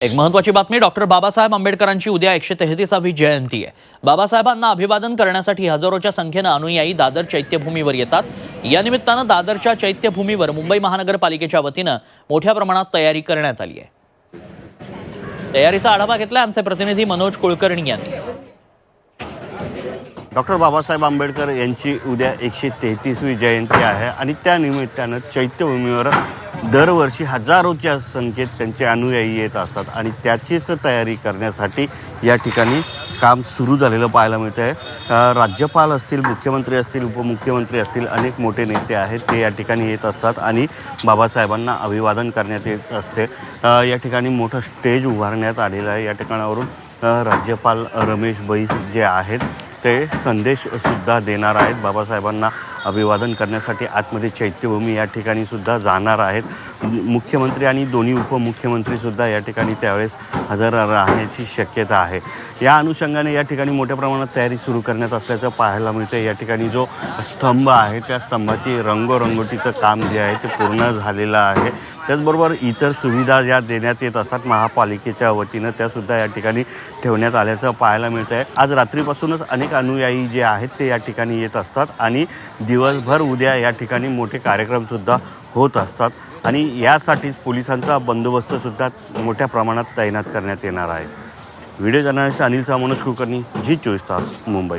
एक महत्वाची बातमी डॉक्टर बाबासाहेब आंबेडकरांची उद्या एकशे तेहतीसावी जयंती आहे. बाबासाहेबांना अभिवादन करण्यासाठी हजारोच्या संख्येनं अनुयायी दादर चैत्यभूमीवर येतात. या निमित्तानं दादरच्या चैत्यभूमीवर मुंबई महानगरपालिकेच्या वतीनं मोठ्या प्रमाणात तयारी करण्यात आली आहे. तयारीचा आढावा घेतला आमचे प्रतिनिधी मनोज कुलकर्णी यांनी. डॉक्टर बाबासाहेब आंबेडकर यांची उद्या एकशे तेहतीसवी जयंती आहे आणि त्या निमित्तानं चैत्यभूमीवर दरवर्षी हजारोच्या संख्येत त्यांचे अनुयायी येत असतात आणि त्याचीच तयारी करण्यासाठी या ठिकाणी काम सुरू झालेलं पाहायला मिळतं आहे राज्यपाल असतील मुख्यमंत्री असतील उपमुख्यमंत्री असतील अनेक मोठे नेते आहेत ते या ठिकाणी येत असतात आणि बाबासाहेबांना अभिवादन करण्यात येत असते. या ठिकाणी मोठं स्टेज उभारण्यात आलेलं आहे. या ठिकाणावरून राज्यपाल रमेश बैस जे आहेत ते संदेशसुद्धा देणार आहेत. बाबासाहेबांना अभिवादन करण्यासाठी आतमध्ये चैत्यभूमी या ठिकाणी सुद्धा जाणार आहेत. मुख्यमंत्री आणि दोन्ही उपमुख्यमंत्रीसुद्धा या ठिकाणी त्यावेळेस हजर राहण्याची शक्यता आहे. या अनुषंगाने या ठिकाणी मोठ्या प्रमाणात तयारी सुरू करण्यात असल्याचं पाहायला मिळतं या ठिकाणी जो स्तंभ आहे त्या स्तंभाची रंगरंगोटीचं काम जे आहे ते पूर्ण झालेलं आहे. त्याचबरोबर इतर सुविधा ज्या देण्यात येत असतात महापालिकेच्या वतीनं त्यासुद्धा या ठिकाणी ठेवण्यात आल्याचं पाहायला मिळतं आहे आज रात्रीपासूनच अनेक अनुयायी जे आहेत ते या ठिकाणी येत असतात आणि दिवसभर उद्या या ठिकाणी मोठे कार्यक्रमसुद्धा होत असतात आणि यासाठीच पोलिसांचा बंदोबस्तसुद्धा मोठ्या प्रमाणात तैनात करण्यात येणार आहे. Video journalist Anil Manoj Kulkarni Zee चोवीस तास मुंबई.